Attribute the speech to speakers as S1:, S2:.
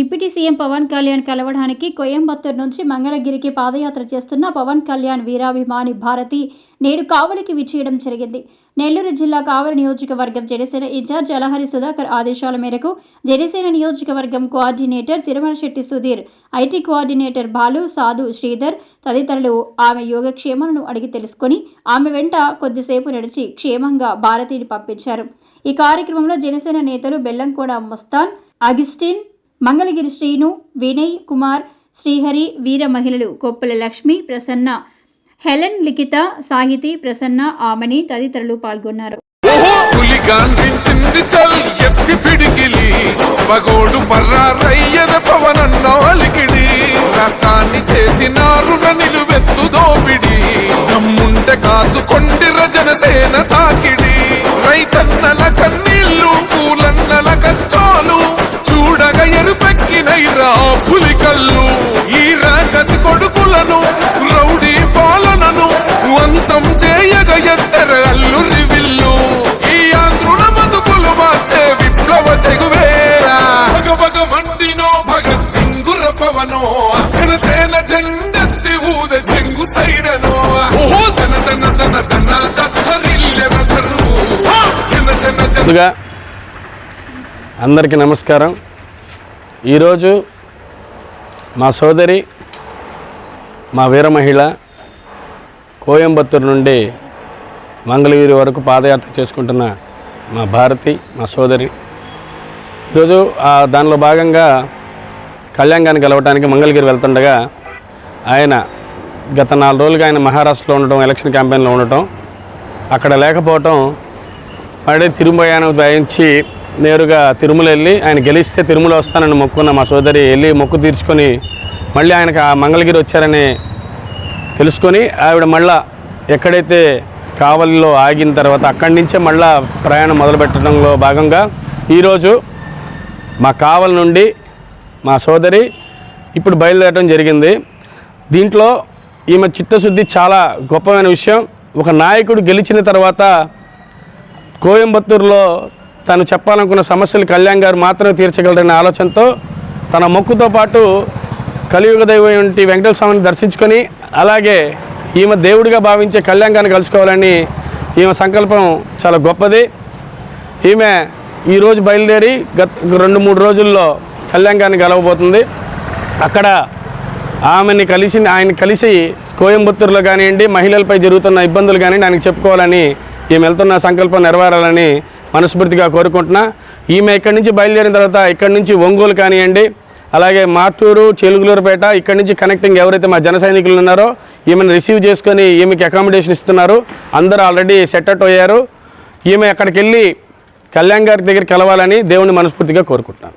S1: Deputy CM Pawan Kalyan కలవడానికి కోయంబత్తూరు నుంచి మంగళగిరికి పాదయాత్ర చేస్తున్న పవన్ కళ్యాణ్ వీరాభిమాని భారతి నేడు కావలికి విచ్చేయడం జరిగింది. నెల్లూరు జిల్లా కావలి నియోజకవర్గం జనసేన ఇన్ఛార్జ్ అలహరి సుధాకర్ ఆదేశాల మేరకు జనసేన నియోజకవర్గం coordinator Tirumala Shetty Sudheer IT coordinator Balu Sadhu Sridhar తదితరులు ఆమె యోగక్షేమాలను అడిగి తెలుసుకొని ఆమె వెంట కొద్దిసేపు నడిచి క్షేమంగా భారతిని పంపించారు. ఈ కార్యక్రమంలో జనసేన నేతలు బెల్లంకోడ మస్తాన్ అగిస్టిన్ మంగళగిరి శ్రీను వినయ్ కుమార్ శ్రీహరి వీర మహిళలు కొప్పుల లక్ష్మి ప్రసన్న హెలెన్ లిఖిత సాహితీ ప్రసన్న ఆమని తదితరులు పాల్గొన్నారు.
S2: ఓహో పులిగాంధించింది చల్ ఎత్తి పిడికిలి. పగోడు పర్రారయ్యద పవనన్న అలికిడి. రాష్ట్రాన్ని చేసినారు నిలువెత్తు దోపిడి. దమ్ముంటే కాసుకొండిర జనసేన తాకిడి. రైతన్నల కన్నీళ్ళు పవనో జనసేన జెండెత్తి ఊద చెంగు సైరనో ఓహో తన తన తన తన తత్తరిల్లె బదరు చిన్న చిన్న చిన్న.
S3: ముందుగా అందరికీ నమస్కారం. ఈరోజు మా సోదరి మా వీర మహిళ కోయంబత్తూరు నుండి మంగళగిరి వరకు పాదయాత్ర చేసుకుంటున్న మా భారతి మా సోదరి. ఈరోజు దానిలో భాగంగా కళ్యాణ్గాన్ని కలవటానికి మంగళగిరి వెళ్తుండగా ఆయన గత నాలుగు రోజులుగా ఆయన మహారాష్ట్రలో ఉండటం ఎలక్షన్ క్యాంపెయిన్లో ఉండటం అక్కడ లేకపోవటం మళ్ళీ తిరుమయాను దయించి నేరుగా తిరుమల వెళ్ళి ఆయన గెలిస్తే తిరుమల వస్తానని మొక్కున్న మా సోదరి వెళ్ళి మొక్కు తీర్చుకొని మళ్ళీ ఆయనకు ఆ మంగళగిరి వచ్చారని తెలుసుకొని ఆవిడ మళ్ళా ఎక్కడైతే కావలిలో ఆగిన తర్వాత అక్కడి నుంచే మళ్ళా ప్రయాణం మొదలుపెట్టడంలో భాగంగా ఈరోజు మా కావలి నుండి మా సోదరి ఇప్పుడు బయలుదేరడం జరిగింది. దీంట్లో ఈమె చిత్తశుద్ధి చాలా గొప్పమైన విషయం. ఒక నాయకుడు గెలిచిన తర్వాత కోయంబత్తూరులో తను చెప్పాలనుకున్న సమస్యలు కళ్యాణ్ గారు మాత్రమే తీర్చగలరనే ఆలోచనతో తన మొక్కుతో పాటు కలియుగ దైవం వంటి వెంకటేశ్వర స్వామిని దర్శించుకొని అలాగే ఈమె దేవుడిగా భావించే కళ్యాణ్ గారిని కలుసుకోవాలని ఈమె సంకల్పం చాలా గొప్పది. ఈమె ఈరోజు బయలుదేరి గత రెండు మూడు రోజుల్లో కళ్యాణ్ గారిని కలవబోతుంది. అక్కడ ఆమెని కలిసి ఆయన కలిసి కోయంబత్తూరులో కానివ్వండి మహిళలపై జరుగుతున్న ఇబ్బందులు కానివ్వండి ఆయనకు చెప్పుకోవాలని ఈమె వెళ్తున్న సంకల్పం నెరవేరాలని మనస్ఫూర్తిగా కోరుకుంటున్నా. ఈమె ఇక్కడి నుంచి బయలుదేరిన తర్వాత ఇక్కడి నుంచి ఒంగోలు కానివ్వండి అలాగే మాటూరు చెలుగులూరుపేట ఇక్కడి నుంచి కనెక్టింగ్ ఎవరైతే మా జన సైనికులు ఉన్నారో ఈమెను రిసీవ్ చేసుకొని ఈమెకి అకామిడేషన్ ఇస్తున్నారు. అందరూ ఆల్రెడీ సెట్ అవుట్ అయ్యారు. ఈమె అక్కడికి వెళ్ళి కళ్యాణ్ గారి దగ్గర కలవాలని దేవుని మనస్ఫూర్తిగా కోరుకుంటున్నాను.